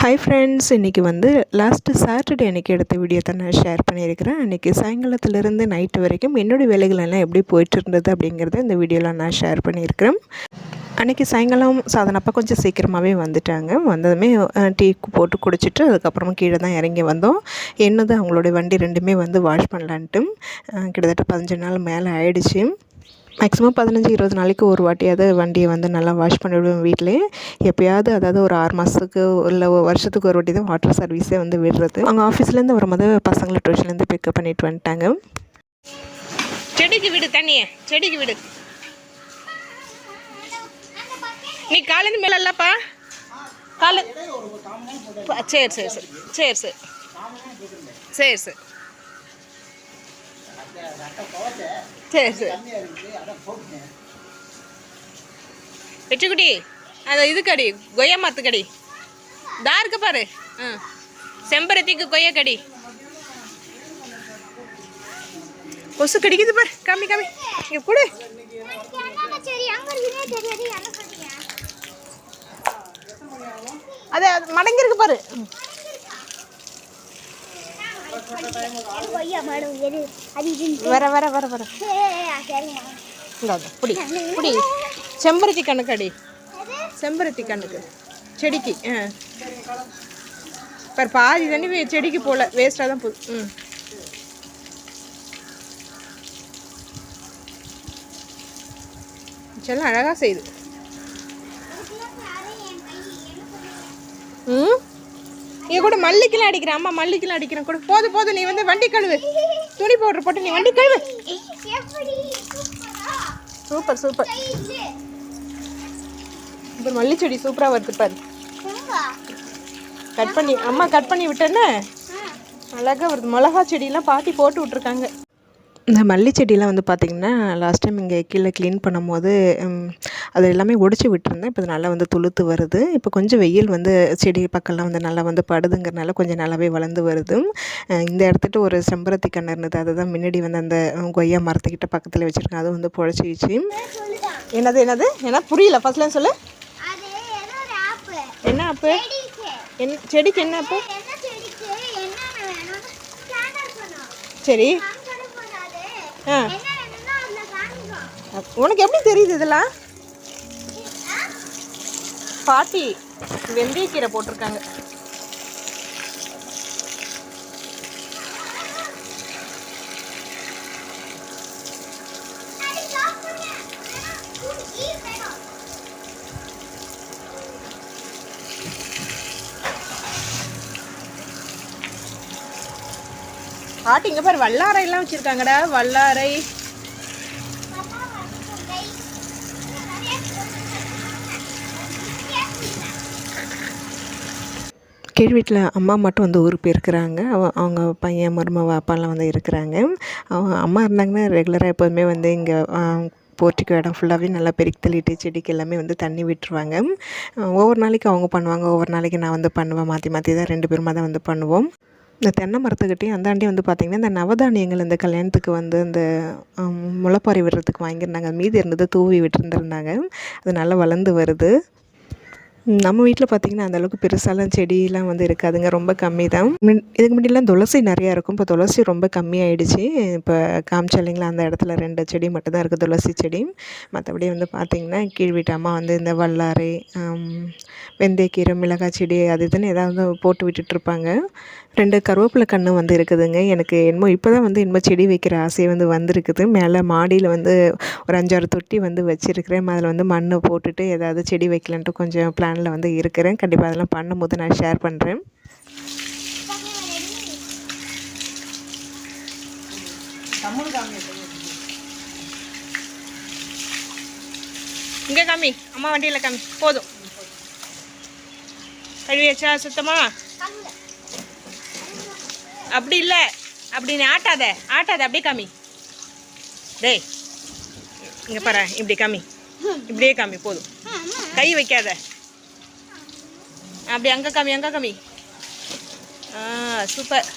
Hi friends இன்றைக்கி வந்து last Saturday அன்றைக்கி எடுத்த வீடியோ தான் நான் ஷேர் பண்ணியிருக்கிறேன். அன்றைக்கி சாயங்காலத்துலேருந்து நைட்டு வரைக்கும் என்னுடைய வேலைகள் எல்லாம் எப்படி போயிட்டு இருந்தது அப்படிங்கிறத இந்த வீடியோவில் நான் ஷேர் பண்ணியிருக்கிறேன். அன்றைக்கி சாயங்காலம் சாதனப்பா கொஞ்சம் சீக்கிரமாகவே வந்துட்டாங்க. வந்ததுமே டீ போட்டு குடிச்சிட்டு அதுக்கப்புறமா கீழே தான் இறங்கி வந்தோம். என்னது அவங்களுடைய வண்டி ரெண்டுமே வந்து வாஷ் பண்ணலான்ட்டு கிட்டத்தட்ட பதினஞ்சு நாள் மேலே ஆயிடுச்சு. மேக்ஸிமம் பதினஞ்சு இருபது நாளைக்கு ஒரு வாட்டியாவது வண்டியை வந்து நல்லா வாஷ் பண்ணிவிடுவேன் வீட்டிலே எப்போயாவது அதாவது ஒரு ஆறு மாதத்துக்கு இல்லை ஒரு வருஷத்துக்கு ஒரு வாட்டி தான் வாட்டர் சர்வீஸே வந்து விடுறது. அவங்க ஆஃபீஸ்லேருந்து வரும்போது பசங்களை டியூஷன்லேருந்து பிக்கப் பண்ணிட்டு வந்துட்டாங்க. செடிக்கு விடு தண்ணியை. செடிக்கு விடு. நீ காலேந்து மேல இல்லப்பா. காலு சரி சரி சரி சரி சரி. சரி சரி. சரி சரி. வெற்றிக்குட்டி அது இது கடி கொய்யா மரத்து கடி தா இருக்கு பாரு. ம் செம்பருத்திக்கு கொய்யா கடி கொசு கடிக்குது பாரு. காமி காமி. இங்க கொடு. அது அது மடங்கி இருக்கு பாரு கொய்யா மரம் எது அது இதுன்னு வர வர வர வர. புடி புடி. செம்பருத்தி கணக்கு அடி. செம்பருத்தி கணக்கு செடிக்கு ஆ. பாதி தண்ணி செடிக்கு போல. வேஸ்ட்டாக தான் போகுது ம். செல்லாம் அழகாக செய்யுது ம்? இங்கே கூட மல்லிக்கெல்லாம் அடிக்கிறேன் அம்மா மல்லிக்கெல்லாம் அடிக்கிறேன் கூட. போதும் போதும் நீ வந்து வண்டி கழுவு. துணி பவுடர் போட்டு நீ வண்டி கழுவு. சூப்பரா சூப்பர் இப்போ மல்லி செடி சூப்பராக வருது பாரு. கட் பண்ணி அம்மா கட் பண்ணி விட்டேன்னு? அழகா வருது. மிளகா செடியெல்லாம் பாட்டி போட்டு விட்ருக்காங்க இந்த மல்லி செடியெலாம் வந்து பார்த்திங்கன்னா லாஸ்ட் டைம் இங்கே கீழே க்ளீன் பண்ணும்போது அது எல்லாமே ஒடிச்சு விட்டுருந்தேன். இப்போ அது நல்லா வந்து துளுத்து வருது. இப்போ கொஞ்சம் வெயில் வந்து செடி பக்கம்லாம் வந்து நல்லா வந்து படுதுங்கிறனால கொஞ்சம் நல்லாவே வளர்ந்து வருது. இந்த இடத்துட்டு ஒரு செம்பருத்தி கன்று இருந்தது. அதுதான் முன்னாடி வந்து அந்த கொய்யா மரத்துக்கிட்ட பக்கத்தில் வச்சுருக்கேன். அதுவும் வந்து பொழைச்சிச்சு என்னது என்னது? என்ன? புரியல. ஃபர்ஸ்ட்லாம் சொல்லு. அது என்ன அப்போ என்ன செடிக்கு. என்ன அப்போ சரி காமிச்சது போதாது ஆ என்ன வேணும்னா அதுல காமிக்கும் உனக்கு எப்படி தெரியுது இதெல்லாம்? பாட்டி வெந்தயக்கீரை போட்டிருக்காங்க. பாட்டி இங்க பாரு வல்லாரை எல்லாம் வச்சிருக்காங்கடா வல்லாரை. கீழ் வீட்டில் அம்மா மட்டும் வந்து ஊருக்கு போயிருக்கிறாங்க. அவங்க பையன் மருமவ அப்பாலாம் வந்து இருக்கிறாங்க. அவங்க அம்மா இருந்தாங்கன்னா ரெகுலராக எப்போதுமே வந்து இங்கே போர்ட்டிக்கு இடம் ஃபுல்லாகவே நல்லா பெருக்கி தள்ளிட்டு செடிக்கு எல்லாமே வந்து தண்ணி விட்டுருவாங்க. ஒவ்வொரு நாளைக்கு அவங்க பண்ணுவாங்க. ஒவ்வொரு நாளைக்கு நான் வந்து பண்ணுவேன். மாற்றி மாற்றி தான் ரெண்டு பேருமா தான் வந்து பண்ணுவோம். இந்த தென்னை மரத்துக்கிட்டேயும் அந்தாண்டி வந்து பார்த்திங்கன்னா இந்த நவதானியங்கள் இந்த கல்யாணத்துக்கு வந்து இந்த முளைப்பாரி விடுறதுக்கு வாங்கியிருந்தாங்க. மீதி இருந்தது தூவி விட்டுருந்துருந்தாங்க. அது நல்லா வளர்ந்து வருது. நம்ம வீட்டில் பார்த்திங்கன்னா அந்த அளவுக்கு பெருசாலாம் செடியெலாம் வந்து இருக்காதுங்க. ரொம்ப கம்மி தான் முன்- இதுக்கு முன்னாடிலாம் துளசி நிறையா இருக்கும். இப்போ துளசி ரொம்ப கம்மியாயிடுச்சு. இப்போ காமிச்ச இல்லைங்களா அந்த இடத்துல ரெண்டு செடி மட்டும்தான் இருக்குது துளசி செடி. மற்றபடி வந்து பார்த்திங்கன்னா கீழ் வீட்டு அம்மா வந்து இந்த வல்லாரை வெந்தயக்கீரை மிளகாய் செடி அது இதுன்னு ஏதாவது போட்டு விட்டுட்ருப்பாங்க ரெண்டு கருவேப்பிலை கன்று வந்து இருக்குதுங்க. எனக்கு என்னமோ இப்போ தான் வந்து என்னமோ செடி வைக்கிற ஆசை வந்து வந்திருக்குது. மேலே மாடியில் வந்து ஒரு அஞ்சாறு தொட்டி வந்து வச்சுருக்கிறேன். அதில் வந்து மண் போட்டுட்டு ஏதாவது செடி வைக்கலான்ட்டு கொஞ்சம் பிளானில் வந்து இருக்கிறேன். கண்டிப்பாக அதெல்லாம் பண்ணும்போது நான் ஷேர் பண்ணுறேன் இங்க காமி. அம்மா வண்டியில காமி. போதும். கழுவியாச்சா சுத்தமா? அப்படி இல்லை. அப்படி நீ ஆட்டாத. ஆட்டாத அப்படியே காமி. டேய் இங்கே பாரு இப்படி காமி. இப்படியே காமி போதும். கை வைக்காத. அப்படி அங்கே காமி அங்கே காமி. ஆ சூப்பர்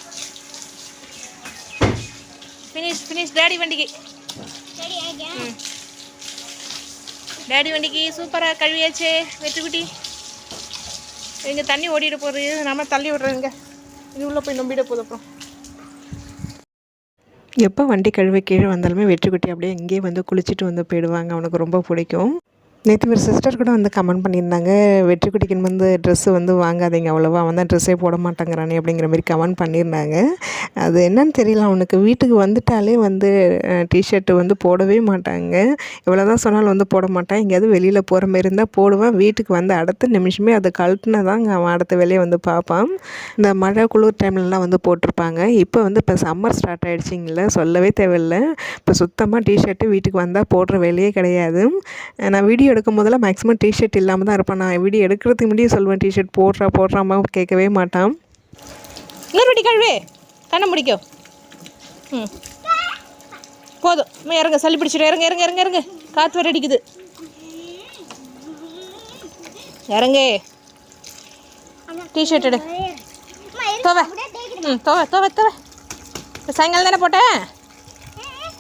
ஃபினிஷ் ஃபினிஷ் டேடி வண்டிக்கு. டேடி வண்டிக்கு சூப்பராக கழுவியாச்சே வெட்டுக்குட்டி. இங்கே தண்ணி ஓடிட்டு போகிறது நம்ம தள்ளி விட்றதுங்க இது உள்ளே போய் நம்பிட போதும் அப்புறம். எப்போ வண்டி கழுவி கீழே வந்தாலுமே வெற்றிக்குட்டி அப்படியே இங்கேயே வந்து குளிச்சுட்டு வந்து போயிடுவாங்க. அவனுக்கு ரொம்ப பிடிக்கும். நேற்று ஒரு சிஸ்டர் கூட வந்து கமெண்ட் பண்ணியிருந்தாங்க வெற்றி குடிக்கன் வந்து ட்ரெஸ்ஸு வந்து வாங்காதீங்க அவ்வளோவா அவன் தான் ட்ரெஸ்ஸே போட மாட்டேங்கிறானே அப்படிங்கிற மாதிரி கமெண்ட் பண்ணியிருந்தாங்க. அது என்னன்னு தெரியல அவனுக்கு வீட்டுக்கு வந்துட்டாலே வந்து டிஷர்ட்டு வந்து போடவே மாட்டாங்க. எவ்வளோ தான் சொன்னாலும் வந்து போட மாட்டான். எங்கேயாவது வெளியில் போகிற மாதிரி இருந்தால் போடுவான். வீட்டுக்கு வந்து அடுத்த நிமிஷமே அதை கழட்டினா தான் அவன் அடுத்த வேலையை வந்து பார்ப்பான். இந்த மழை குளிர் டைம்லலாம் வந்து போட்டிருப்பாங்க. இப்போ வந்து இப்போ சம்மர் ஸ்டார்ட் ஆகிடுச்சிங்கள சொல்லவே தேவையில்லை. இப்போ சுத்தமாக டிஷர்ட்டு வீட்டுக்கு வந்தால் போடுற வேலையே கிடையாது. நான் வீடியோ எடுக்கும் போதெல்லாம் மேக்ஸிமம் டிஷர்ட் இல்லாமல் தான் இருப்பேன். நான் வீடியோ எடுக்கிறதுக்கு முன்னாடியே சொல்லுவேன் டிஷர்ட் போடுறா போடுறாமா கேட்கவே மாட்டான். இன்னொரு கழுவே. கண்ணை முடிக்கும் ம். போதும். இறங்க சளி பிடிச்சிடும் இறங்க இறங்க இறங்க இறங்க. காற்று வர அடிக்குது. இறங்க. டிஷர்ட் எடு. அம்மா துவை. ம் துவை துவை துவை. இப்போ சாயங்காலம் தானே போட்டேன்?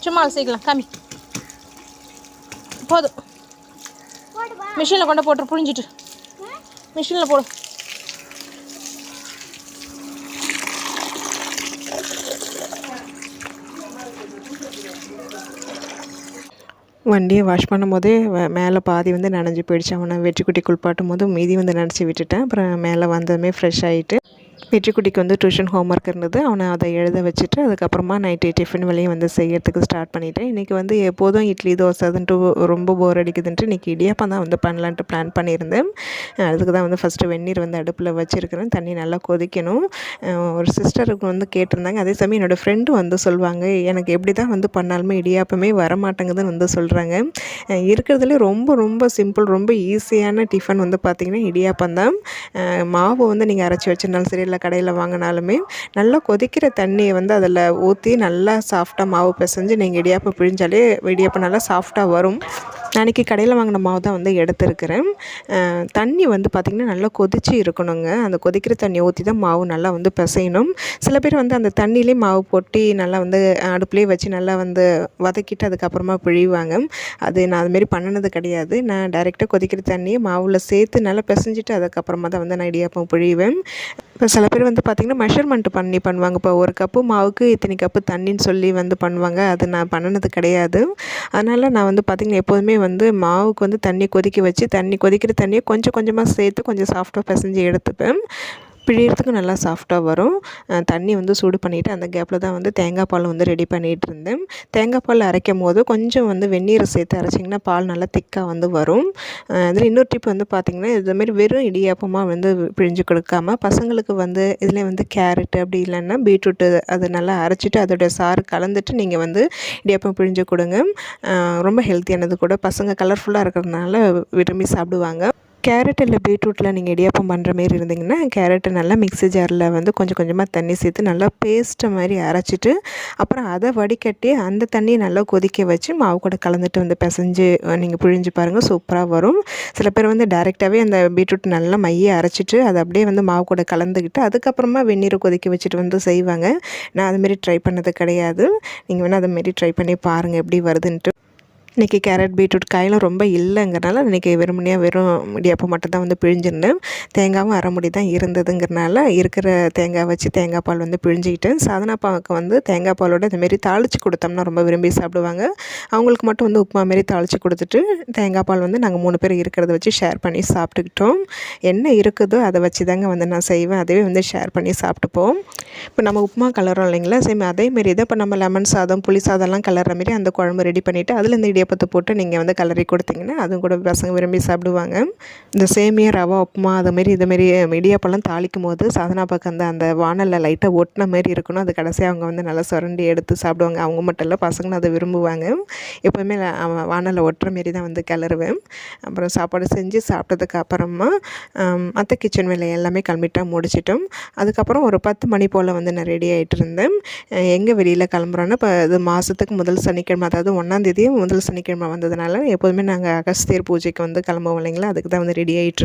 சும்மா சீக்கலாம் காமி. போதும். மிஷினில் கொண்டு போட்டு புழிஞ்சிட்டு. மிஷினில் போடு. வண்டியை வாஷ் பண்ணும்போதே மேலே பாதி வந்து நனைஞ்சு போயிடுச்சு. அவனை வெற்றிக்குட்டி குளிப்பாட்டும் போது மீதி வந்து நனைச்சி விட்டுட்டேன். அப்புறம் மேலே வந்ததுமே ஃப்ரெஷ் ஆகிட்டு வெற்றிக்குட்டிக்கு வந்து டியூஷன் ஹோம் ஒர்க் இருந்தது. அவனை அதை எழுத வச்சுட்டு அதுக்கப்புறமா நைட்டு டிஃபன் வேலையும் வந்து செய்யறதுக்கு ஸ்டார்ட் பண்ணிட்டேன். இன்றைக்கி வந்து எப்போதும் இட்லி தோசை அதுன்ட்டு ரொம்ப போர் அடிக்குதுன்ட்டு இன்றைக்கி இடியாப்பம் தான் வந்து பண்ணலான்ட்டு பிளான் பண்ணியிருந்தேன். அதுக்கு தான் வந்து ஃபஸ்ட்டு வெந்நீர் வந்து அடுப்பில் வச்சுருக்கிறேன். தண்ணி நல்லா கொதிக்கணும். ஒரு சிஸ்டருக்கு வந்து கேட்டிருந்தாங்க. அதே சமயம் என்னோடய ஃப்ரெண்டு வந்து சொல்லுவாங்க எனக்கு எப்படி தான் வந்து பண்ணாலுமே இடியாப்பமே வர மாட்டேங்குதுன்னு வந்து சொல்கிறாங்க இருக்கிறதுலே ரொம்ப ரொம்ப சிம்பிள் ரொம்ப ஈஸியான டிஃபன் வந்து பார்த்திங்கன்னா இடியாப்பம் தான். மாவு வந்து நீங்கள் அரைச்சி வச்சிருந்தாலும் சரி இல்லை கடையில் வாங்கினாலுமே நல்லா கொதிக்கிற தண்ணியை வந்து அதில் ஊற்றி நல்லா சாஃப்டாக மாவு பிசைஞ்சு நீங்கள் இடியாப்பம் பிழிஞ்சாலே இடியாப்பம் நல்லா சாஃப்டாக வரும். அன்றைக்கி கடையில் வாங்கின மாவு தான் வந்து எடுத்திருக்கிறேன். தண்ணி வந்து பார்த்திங்கன்னா நல்லா கொதிச்சு இருக்கணுங்க. அந்த கொதிக்கிற தண்ணியை ஊற்றி தான் மாவு நல்லா வந்து பிசையணும். சில பேர் வந்து அந்த தண்ணியிலே மாவு போட்டி நல்லா வந்து அடுப்புலேயே வச்சு நல்லா வந்து வதக்கிட்டு அதுக்கப்புறமா பிழிவாங்க. அது நான் அதுமாரி பண்ணினது கிடையாது. நான் டைரெக்டாக கொதிக்கிற தண்ணியை மாவில் சேர்த்து நல்லா பிசைஞ்சிட்டு அதுக்கப்புறமா தான் வந்து நான் இடியாப்பம் பிழிவேன். இப்போ சில பேர் வந்து பார்த்திங்கன்னா மெஷர்மெண்ட் பண்ணி பண்ணுவாங்க. இப்போ ஒரு கப்பு மாவுக்கு இத்தனை கப்பு தண்ணின்னு சொல்லி வந்து பண்ணுவாங்க. அது நான் பண்ணினது கிடையாது. அதனால் நான் வந்து பார்த்திங்கன்னா எப்போதுமே வந்து மாவுக்கு வந்து தண்ணி கொதிக்க வச்சு தண்ணி கொதிக்கிற தண்ணியை கொஞ்சம் கொஞ்சமாக சேர்த்து கொஞ்சம் சாஃப்டாக பிசைஞ்சு எடுத்துப்பேன். பிழியறதுக்கு நல்லா சாஃப்டாக வரும். தண்ணி வந்து சூடு பண்ணிவிட்டு அந்த கேப்பில் தான் வந்து தேங்காய் பால் வந்து ரெடி பண்ணிகிட்டு இருந்தேன். தேங்காய் பால் அரைக்கும் போது கொஞ்சம் வந்து வெந்நீரை சேர்த்து அரைச்சிங்கன்னா பால் நல்லா திக்காக வந்து வரும். அதில் இன்னொரு டிப் வந்து பார்த்திங்கன்னா இதுமாரி வெறும் இடியாப்பமாக வந்து பிழிஞ்சு கொடுக்காம பசங்களுக்கு வந்து இதில் வந்து கேரட்டு அப்படி இல்லைன்னா பீட்ரூட்டு அது நல்லா அரைச்சிட்டு அதோட சாறு கலந்துட்டு நீங்கள் வந்து இடியாப்பம் பிழிஞ்சு கொடுங்க. ரொம்ப ஹெல்த்தியானது கூட. பசங்க கலர்ஃபுல்லாக இருக்கிறதுனால விரும்பி சாப்பிடுவாங்க. கேரட் இல்லை பீட்ரூட்டில் நீங்கள் இடியாப்பம் பண்ணுற மாரி இருந்தீங்கன்னா கேரட்டை நல்லா மிக்ஸி ஜாரில் வந்து கொஞ்சம் கொஞ்சமாக தண்ணி சேர்த்து நல்லா பேஸ்ட்டை மாதிரி அரைச்சிட்டு அப்புறம் அதை வடிகட்டி அந்த தண்ணியை நல்லா கொதிக்க வச்சு மாவு கூட கலந்துட்டு வந்து பிசைஞ்சு நீங்கள் பிழிஞ்சு பாருங்கள் சூப்பராக வரும். சில பேர் வந்து டைரெக்டாகவே அந்த பீட்ரூட் நல்லா மைய அரைச்சிட்டு அதை அப்படியே வந்து மாவு கூட கலந்துக்கிட்டு அதுக்கப்புறமா வெந்நீரை கொதிக்க வச்சுட்டு வந்து செய்வாங்க. நான் அதுமாரி ட்ரை பண்ணது கிடையாது. நீங்கள் வேணால் அதுமாரி ட்ரை பண்ணி பாருங்கள் எப்படி வருதுன்ட்டு. இன்றைக்கி கேரட் பீட்ரூட் காயெல்லாம் ரொம்ப இல்லைங்கிறனால இன்றைக்கி வெறுமனையாக வெறும் இடியாப்பம் மட்டும் தான் வந்து பிழிஞ்சிருந்தேன். தேங்காவும் அரைமுடி தான் இருந்ததுங்கிறனால இருக்கிற தேங்காய் வச்சு தேங்காய் பால் வந்து பிழிஞ்சிக்கிட்டேன். சாதனா பாவுக்கு வந்து தேங்காய் பாலோட இதுமாரி தாளித்து கொடுத்தோம்னா ரொம்ப விரும்பி சாப்பிடுவாங்க. அவங்களுக்கு மட்டும் வந்து உப்புமா மாரி தாளித்து கொடுத்துட்டு தேங்காய் பால் வந்து நாங்கள் மூணு பேர் இருக்கிறத வச்சு ஷேர் பண்ணி சாப்பிட்டுக்கிட்டோம். என்ன இருக்குதோ அதை வச்சு தாங்க வந்து நான் செய்வேன். அதுவே வந்து ஷேர் பண்ணி சாப்பிட்டுப்போம். இப்போ நம்ம உப்புமா கலரோம் இல்லைங்களா? சேம் அதேமாரி தான். இப்போ நம்ம லெமன் சாதம் புளி சாதம்லாம் கலர்ற மாரி அந்த குழம்பு ரெடி பண்ணிவிட்டு அதில் இந்த இடியாப்பத்தை போட்டு நீங்கள் வந்து கலரி கொடுத்தீங்கன்னா அதுவும் கூட பசங்க விரும்பி சாப்பிடுவாங்க. இந்த சேமியா ரவா உப்புமா அதுமாரி இதுமாரி இடியாப்பெல்லாம் தாளிக்கும் போது சாதனா பக்கம் அந்த அந்த வானலில் லைட்டாக ஒட்டின மாதிரி இருக்கணும். அது கடைசியாக அவங்க வந்து நல்லா சுரண்டி எடுத்து சாப்பிடுவாங்க. அவங்க மட்டும் இல்லை பசங்களும் அதை விரும்புவாங்க. எப்போவுமே வானலில் ஒட்டுற மாரி தான் வந்து கிளறுவேன் அப்புறம் சாப்பாடு செஞ்சு சாப்பிட்டதுக்கு அப்புறமா மற்ற கிச்சன் வேலை எல்லாமே கிளம்பிட்டா முடிச்சிட்டோம். அதுக்கப்புறம் ஒரு பத்து மணி போல் வந்து நான் ரெடி ஆகிட்டு இருந்தேன். எங்கே வெளியில் கிளம்புறோன்னா இப்போ இது மாதத்துக்கு முதல் சனிக்கிழமை அதாவது ஒன்றாந்தேதி முதல் சனிக்கிழமை வந்ததுனால எப்போதுமே நாங்கள் அகஸ்தியர் பூஜைக்கு வந்து கிளம்புவோம் இல்லைங்களா? அதுக்கு தான் வந்து ரெடி ஆகிட்டு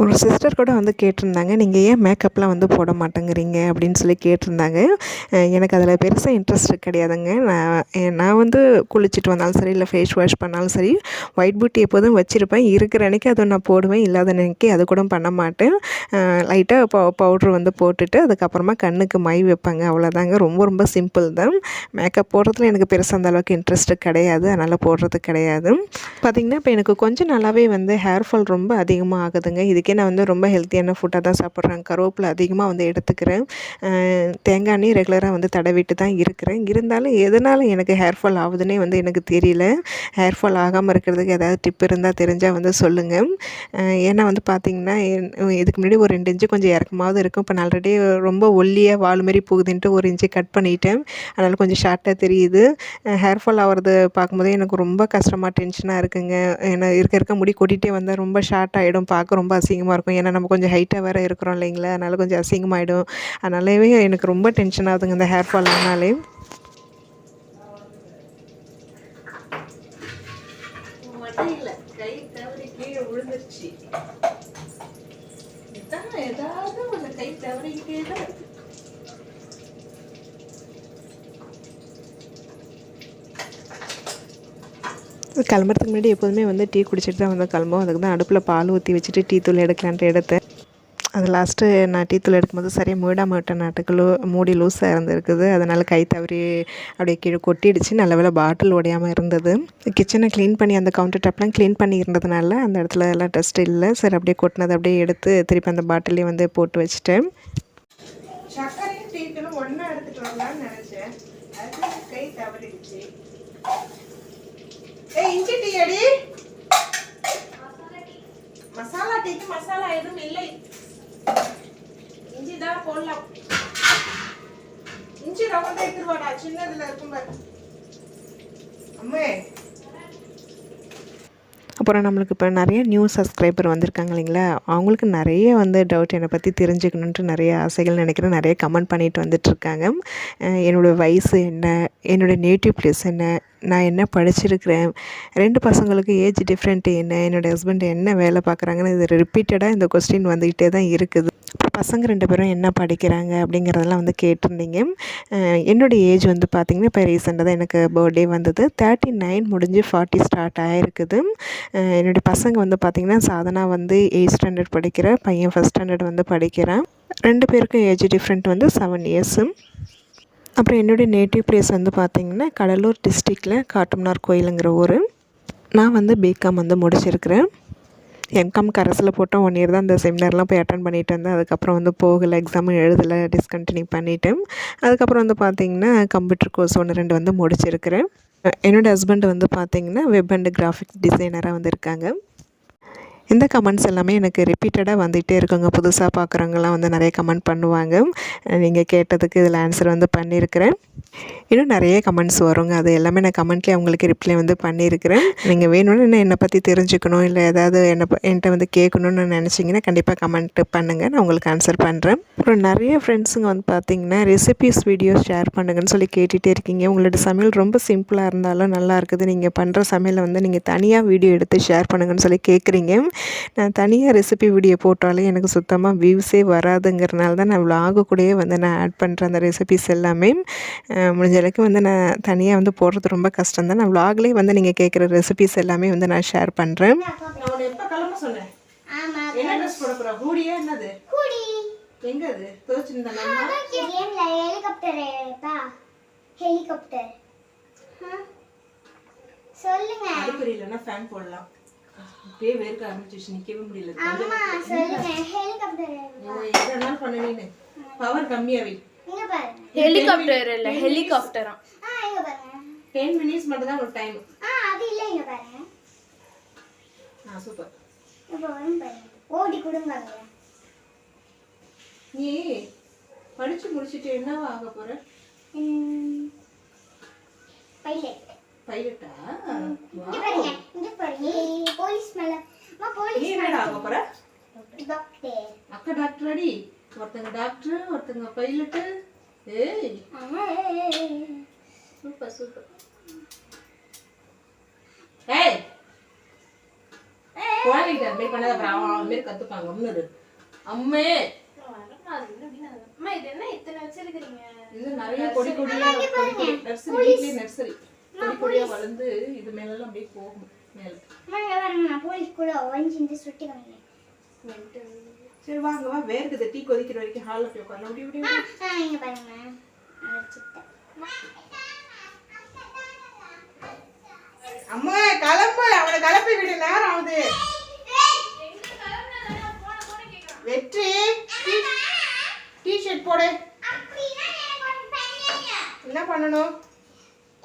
ஒரு சிஸ்டர் கூட வந்து கேட்டிருந்தாங்க நீங்கள் ஏன் மேக்கப்லாம் வந்து போட மாட்டேங்கிறீங்க? அப்படின்னு சொல்லி கேட்டிருந்தாங்க. எனக்கு அதில் பெருசாக இன்ட்ரெஸ்ட் கிடையாதுங்க. நான் நான் வந்து குளிச்சுட்டு வந்தாலும் சரி இல்லை ஃபேஸ் வாஷ் பண்ணாலும் சரி ஒயிட் பியூட்டி எப்போதும் வச்சுருப்பேன். இருக்கிற அன்றைக்கி அதை நான் போடுவேன். இல்லாத அன்றைக்கி அது கூட பண்ண மாட்டேன். லைட்டாக பவு பவுட்ரு வந்து போட்டுட்டு அதுக்கப்புறமா கண்ணுக்கு மை வைப்பாங்க. அவ்வளோதாங்க ரொம்ப ரொம்ப சிம்பிள் தான். மேக்கப் போடுறதுல எனக்கு பெருசாக அந்த அளவுக்கு இன்ட்ரெஸ்ட்டு கிடையாது. அதனால் போடுறது கிடையாது. பார்த்திங்கன்னா இப்போ எனக்கு கொஞ்சம் நல்லாவே வந்து ஹேர் ஃபால் ரொம்ப அதிகமாக ஆகுதுங்க. இது இதுக்கே நான் வந்து ரொம்ப ஹெல்த்தியான ஃபுட்டாக தான் சாப்பிட்றேன். கருவேப்பிலை அதிகமாக வந்து எடுத்துக்கிறேன். தேங்காய் எண்ணெய் ரெகுலராக வந்து தடவிட்டு தான் இருக்கிறேன். இருந்தாலும் எதனால் எனக்கு ஹேர் ஃபால் ஆகுதுன்னே வந்து எனக்கு தெரியல. ஹேர் ஃபால் ஆகாமல் இருக்கிறதுக்கு ஏதாவது டிப் இருந்தால் தெரிஞ்சால் வந்து சொல்லுங்கள் ஏன்னா வந்து பார்த்திங்கன்னா இதுக்கு முன்னாடி ஒரு ரெண்டு இன்ச்சு கொஞ்சம் இறக்கமாவது இருக்கும். இப்போ நான் ஆல்ரெடி ரொம்ப ஒல்லியாக வாழ் மாதிரி போகுதுன்ட்டு ஒரு இன்ச்சு கட் பண்ணிட்டேன். அதனால் கொஞ்சம் ஷார்ட்டாக தெரியுது. ஹேர் ஃபால் ஆகிறது பார்க்கும்போதே எனக்கு ரொம்ப கஷ்டமாக டென்ஷனாக இருக்குங்க. ஏன்னா இருக்க இருக்க முடி கொட்டிகிட்டே வந்தால் ரொம்ப ஷார்ட் ஆகிடும் பார்க்க ரொம்ப அசிங்கமாக இருக்கும். ஏன்னா நம்ம கொஞ்சம் ஹைட்டாக வேறு இருக்கிறோம் இல்லைங்களா? அதனால் கொஞ்சம் அசிங்கமாகிடும் அதனாலவே எனக்கு ரொம்ப டென்ஷன் ஆகுதுங்க இந்த ஹேர் ஃபால் ஆனாலே. ஏதாவது கை தவறிக்கிட்டே தான் இருக்கு. கிளம்புறதுக்கு முன்னாடி எப்போதுமே வந்து டீ குடிச்சிட்டு தான் வந்து கிளம்புவோம். அதுக்கு தான் அடுப்பில் பால் ஊற்றி வச்சுட்டு டீ தூள் எடுக்கலான்ட்டு எடுத்தேன். அது லாஸ்ட்டு நான் டீ தூள் எடுக்கும்போது சரியாக மூடாம விட்ட நாட்டுக்கு மூடி லூஸாக இருந்திருக்குது. அதனால் கை தவறி அப்படியே கீழே கொட்டிடுச்சு. நல்ல வேலை பாட்டில் உடையாமல் இருந்தது கிச்சனை க்ளீன் பண்ணி அந்த கவுண்டர் டாப்லாம் க்ளீன் பண்ணி இருந்ததுனால அந்த இடத்துல எல்லாம் டஸ்ட் இல்லை. சரி அப்படியே கொட்டினது அப்படியே எடுத்து திருப்பி அந்த பாட்டிலையும் வந்து போட்டு வச்சுட்டேன். சர்க்கரையும் ஒன்றா எடுத்துகிட்டு வரலான்னு நினச்சேன். அது கை தவறி ஏய் இஞ்சி டீ அடி மசாலா டீக்கு மசாலா எதுவும் இல்லை. இஞ்சி தான் போடலாம். இஞ்சி ரொம்ப எடுத்துருவாடா சின்னதுல இருக்கும் பாரு. அம்மே. அப்புறம் நம்மளுக்கு இப்போ நிறைய நியூ சப்ஸ்கிரைபர் வந்திருக்காங்க இல்லைங்களா? அவங்களுக்கு நிறைய வந்து டவுட் என்னை பற்றி தெரிஞ்சுக்கணுன்ட்டு நிறைய ஆசைகள் நினைக்கிறேன். நிறைய கமெண்ட் பண்ணிட்டு வந்துட்டுருக்காங்க என்னோடய வயசு என்ன? என்னோடய நேட்டிவ் பிளேஸ் என்ன? நான் என்ன படிச்சிருக்கிறேன்? ரெண்டு பசங்களுக்கு ஏஜ் டிஃப்ரெண்ட் என்ன என்னோடய ஹஸ்பண்ட் என்ன வேலை பார்க்குறாங்கன்னு இது ரிப்பீட்டடாக இந்த கொஸ்டின் வந்துக்கிட்டே தான் இருக்குது. பசங்க ரெண்டு பேரும் என்ன படிக்கிறாங்க அப்படிங்கிறதெல்லாம் வந்து கேட்டிருந்தீங்க. என்னுடைய ஏஜ் வந்து பார்த்திங்கன்னா இப்போ ரீசெண்டாக தான் எனக்கு பர்த்டே வந்தது. தேர்ட்டி நைன் முடிஞ்சு ஃபார்ட்டி ஸ்டார்ட் ஆகிருக்குது என்னுடைய பசங்க வந்து பார்த்திங்கன்னா சாதனா வந்து எயிட் ஸ்டாண்டர்ட் படிக்கிற பையன் ஃபஸ்ட் ஸ்டாண்டர்ட் வந்து படிக்கிறான். ரெண்டு பேருக்கும் ஏஜ் டிஃப்ரெண்ட் வந்து செவன் இயர்ஸு அப்புறம் என்னுடைய நேட்டிவ் பிளேஸ் வந்து பார்த்திங்கன்னா கடலூர் டிஸ்ட்ரிக்டில் காட்டுமன்னார் கோயிலுங்கிற ஊர். நான் வந்து பிகாம் வந்து முடிச்சிருக்கிறேன். எம்காம் கரஸில் போட்டோம் ஒன் இயர் தான் இந்த செமினார்லாம் போய் அட்டன் பண்ணிட்டு வந்தேன் அதுக்கப்புறம் வந்து போகலை எக்ஸாமும் எழுதலை டிஸ்கண்டினியூ பண்ணிவிட்டேன் அதுக்கப்புறம் வந்து பார்த்திங்கன்னா கம்ப்யூட்டர் கோர்ஸ் ஒன்று ரெண்டு வந்து முடிச்சிருக்கிறேன். என்னோடய ஹஸ்பண்ட் வந்து பார்த்திங்கன்னா வெப் அண்ட் கிராஃபிக்ஸ் டிசைனராக வந்து இருக்காங்க. இந்த கமெண்ட்ஸ் எல்லாமே எனக்கு ரிப்பீட்டடாக வந்துகிட்டே இருக்குங்க. புதுசாக பார்க்குறவங்கலாம் வந்து நிறைய கமெண்ட் பண்ணுவாங்க. நீங்கள் கேட்டதுக்கு இதில் ஆன்சர் வந்து பண்ணியிருக்கிறேன் இன்னும் நிறைய கமெண்ட்ஸ் வருங்க. அது எல்லாமே நான் கமெண்ட்லேயே அவங்களுக்கு ரிப்ளை வந்து பண்ணியிருக்கிறேன் நீங்கள் வேணும்னு என்ன என்னை பற்றி தெரிஞ்சுக்கணும் இல்லை ஏதாவது என்னை என்கிட்ட வந்து கேட்கணுன்னு நினச்சிங்கன்னா கண்டிப்பாக கமெண்ட் பண்ணுங்கள் நான் உங்களுக்கு ஆன்சர் பண்ணுறேன் அப்புறம் நிறைய ஃப்ரெண்ட்ஸுங்க வந்து பார்த்தீங்கன்னா ரெசிபிஸ் வீடியோஸ் ஷேர் பண்ணுங்கன்னு சொல்லி கேட்டுகிட்டே இருக்கீங்க. உங்களோட சமையல் ரொம்ப சிம்பிளாக இருந்தாலும் நல்லா இருக்குது. நீங்கள் பண்ணுற சமையலை வந்து நீங்கள் தனியாக வீடியோ எடுத்து ஷேர் பண்ணுங்கன்னு சொல்லி கேட்குறீங்க நான் தனியாக ரெசிபி வீடியோ போட்டாலே எனக்கு சுத்தமாக வியூஸே வராதுங்கிறனால தான் நான் vlog கூடயே வந்து நான் ஆட் பண்ணுறேன் அந்த ரெசிபிஸ் எல்லாமே முடிஞ்ச அளவுக்கு வந்து நான் தனியாக வந்து போடுறது ரொம்ப கஷ்டம் தான். நான் vlogலேயே வந்து நீங்கள் கேட்குற ரெசிபிஸ் எல்லாமே வந்து நான் ஷேர் பண்ணுறேன் ஹெலிகாப்டர் சொல்லுங்க. அது புரியலன்னா ஃபேன் போடலாம். அப்படியே வேர்க்க ஆரம்பிச்சிச்சு நிக்கவே முடியல. அம்மா சொல்லுங்க ஹெலிகாப்டர் நீனு பவர் கம்மியாவே இங்க பாருங்க ஹெலிகாப்டர் இல்ல ஹெலிகாப்டரா ஆ? இங்க பாருங்க டென் மினிட்ஸ் மட்டும் தான் ஒரு டைம் ஆ அது இல்ல இங்க பாருங்க ஆ சூப்பர் இப்போ வரும் பாருங்க ஓடி கொடுங்க. நீ படிச்சு முடிச்சிட்டு என்னவா ஆக போற? ம், பைலட் பைலட்டா? இங்க பாருங்க இங்க பாருங்க. போலீஸ் மேல அம்மா நீ போலீஸ் என்னடா ஆக போற டாக்டர். அக்கா டாக்டர் அடி. ஒருத்தங்க டாக்டர் ஒருத்தங்க பைலட்டு. ஏய். Super super. ஏய். குழந்தைகிட்ட அது மாதிரி பண்ணாத அப்புறம் அவன் அவன் மாரி கற்றுப்பாங்க ஒன்று அம்மே. அம்மா இது என்ன இத்தனை வச்சிருக்கீங்க இது நிறைய கொடி கொடி நர்சரி நர்சரி. வளர்ந்து இது மேலெல்லாம் அப்படியே போகும் மேல. சரி வாங்க வா வேர்க்குது. டீ கொதிக்கிற வரைக்கும் ஹாலில் போய் உட்காரலாம் அப்படி இப்படி பாருங்க. அம்மா கிளம்பு அவனை கிளப்பி விடு நேரம் ஆகுது வெற்றி டிஷர்ட் போடு அப்படின்னா எனக்கு ஒண்ணு பண்ணுங்க. என்ன பண்ணணும்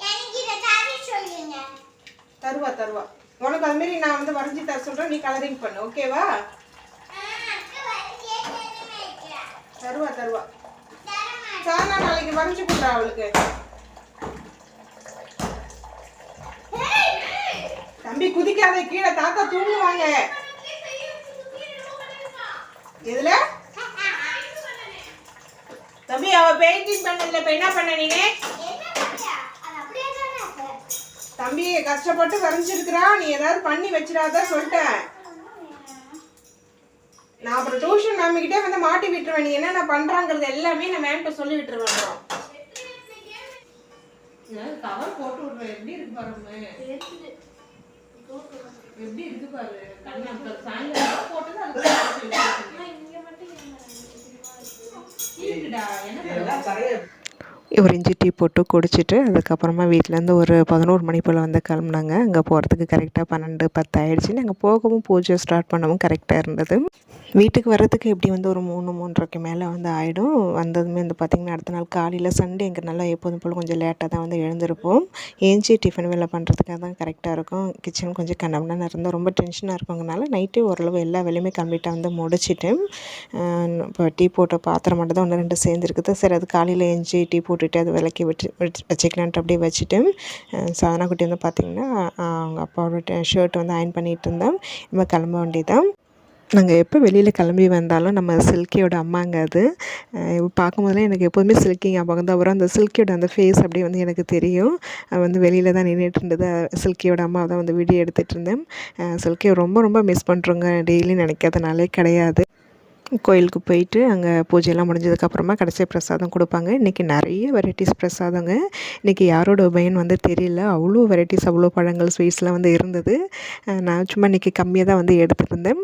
எனக்கு இதை தர சொல்லுங்க. தருவா தருவா உனக்கு அது மாதிரி நான் வந்து வரைஞ்சி தர சொல்றேன் நீ கலரிங் பண்ணு ஓகேவா ஆ, அக்கா வரைஞ்சே தருவேன் அக்கா. தருவா தருவா தரமாட்டேன். சானா நாளைக்கு வரைஞ்சி கொடுறா அவளுக்கு தம்பி குதிக்காத கீழே தாத்தா தூங்குவாங்க எதுல? தம்பி அவ பெயிண்டிங் பண்ணதுல இப்ப என்ன பண்ண நீனு? என்ன பண்றா? அது அப்படியே தானே இருக்கு. தம்பி கஷ்டப்பட்டு வரைஞ்சிருக்கிறா. நீ ஏதாவது பண்ணி வச்சிடாத சொல்லிட்டேன் நான் அப்புறம் டியூஷன் மேம்கிட்டே வந்து மாட்டி விட்டுருவேன். நீ என்னென்ன பண்றாங்கிறது எல்லாமே நான் மேம்கிட்ட சொல்லி விட்டுருவேன் கவர் போட்டு விடுறேன் எப்படி இருக்கு பாருங்க எப்படி இருக்கு பாரு? கண்ணு. சாயங்காலம் போட்டது அது என்ன ஒரு இஞ்சி டீ போட்டு குடிச்சிட்டு அதுக்கப்புறமா வீட்டிலேருந்து ஒரு பதினோரு மணி போல் வந்து கிளம்புனாங்க. அங்கே போகிறதுக்கு கரெக்டாக பன்னெண்டு பத்து ஆயிடுச்சு நாங்கள் போகவும் பூஜை ஸ்டார்ட் பண்ணவும் கரெக்டாக இருந்தது. வீட்டுக்கு வர்றதுக்கு எப்படி வந்து ஒரு மூணு மூன்றரைக்கு மேலே வந்து ஆகிடும் வந்ததுமே வந்து பார்த்திங்கன்னா அடுத்த நாள் காலையில் சண்டே இங்கே நல்லா எப்போதும் போல் கொஞ்சம் லேட்டாக தான் வந்து எழுந்திருப்போம். ஏஞ்சி டிஃபன் வேலை பண்ணுறதுக்காக தான் கரெக்டாக இருக்கும். கிச்சன் கொஞ்சம் கண்ணம்னா இருந்தால் ரொம்ப டென்ஷனாக இருக்குங்கனால நைட்டே ஓரளவு எல்லா வேலையுமே கம்ப்ளீட்டாக வந்து முடிச்சிட்டு இப்போ டீ போட்ட பாத்திரம் மட்டும் தான் ஒன்று ரெண்டு சேர்ந்துருக்குது. சரி அது காலையில் ஏஞ்சி டீ போட்டு போட்டுட்டு அது விளக்கி விட்டு வச்சு- வச்சுக்கலான்ட்டு அப்படியே வச்சுட்டு அஹ் சாதனா குட்டி வந்து பார்த்திங்கன்னா அவங்க அப்பாவோட ஷர்ட் வந்து அயன் பண்ணிகிட்டு இருந்தேன் நம்ம கிளம்ப வேண்டியதான் நாங்கள் எப்போ வெளியில் கிளம்பி வந்தாலும் நம்ம சில்கியோட அம்மாங்க அது. பார்க்கும்போதெல்லாம் எனக்கு எப்போதுமே சில்கி ஞாபகம் தான் வரும். அந்த சில்கியோட அந்த ஃபேஸ் அப்படியே வந்து எனக்கு தெரியும். வந்து வெளியில் தான் நின்றுட்டு இருந்தது. சில்கியோட அம்மா தான் வந்து வீடியோ எடுத்துகிட்டு இருந்தேன். சில்கியை ரொம்ப ரொம்ப மிஸ் பண்ணுறோங்க டெய்லி நினைக்காத நாளே கிடையாது. கோயிலுக்கு போயிட்டு அங்கே பூஜையெல்லாம் முடிஞ்சதுக்கப்புறமா கடைசி பிரசாதம் கொடுப்பாங்க. இன்றைக்கி நிறைய வெரைட்டிஸ் பிரசாதங்க. இன்றைக்கி யாரோட உபயன் வந்து தெரியல. அவ்வளோ வெரைட்டிஸ் அவ்வளோ பழங்கள் ஸ்வீட்ஸ்லாம் வந்து இருந்தது. நான் சும்மா இன்றைக்கி கம்மியாக தான் வந்து எடுத்துருந்தேன்.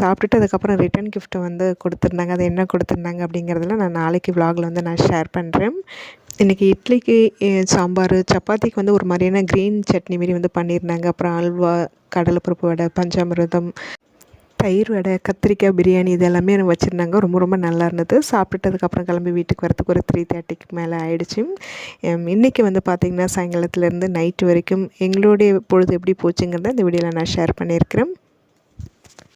சாப்பிட்டுட்டு அதுக்கப்புறம் ரிட்டன் கிஃப்ட்டை வந்து கொடுத்துருந்தாங்க. அது என்ன கொடுத்துருந்தாங்க அப்படிங்கிறதுல நான் நாளைக்கு விலாகில் வந்து நான் ஷேர் பண்ணுறேன் இன்றைக்கி இட்லிக்கு சாம்பார் சப்பாத்திக்கு வந்து ஒரு மாதிரியான க்ரீன் சட்னி மாரி வந்து பண்ணியிருந்தாங்க. அப்புறம் அல்வா கடலைப்பருப்பு வடை பஞ்சாமிரதம் தயிர் வடை கத்திரிக்காய் பிரியாணி இது எல்லாமே வச்சுருந்தாங்க. ரொம்ப ரொம்ப நல்லா இருந்தது. சாப்பிட்டுட்டதுக்கப்புறம் கிளம்பி வீட்டுக்கு வரத்துக்கு ஒரு த்ரீ தேர்ட்டிக்கு மேலே ஆயிடுச்சு. இன்றைக்கி வந்து பார்த்திங்கன்னா சாயங்காலத்துலேருந்து நைட்டு வரைக்கும் எங்களுடைய பொழுது எப்படி போச்சுங்கிறத இந்த வீடியோவில் நான் ஷேர் பண்ணியிருக்கிறேன்.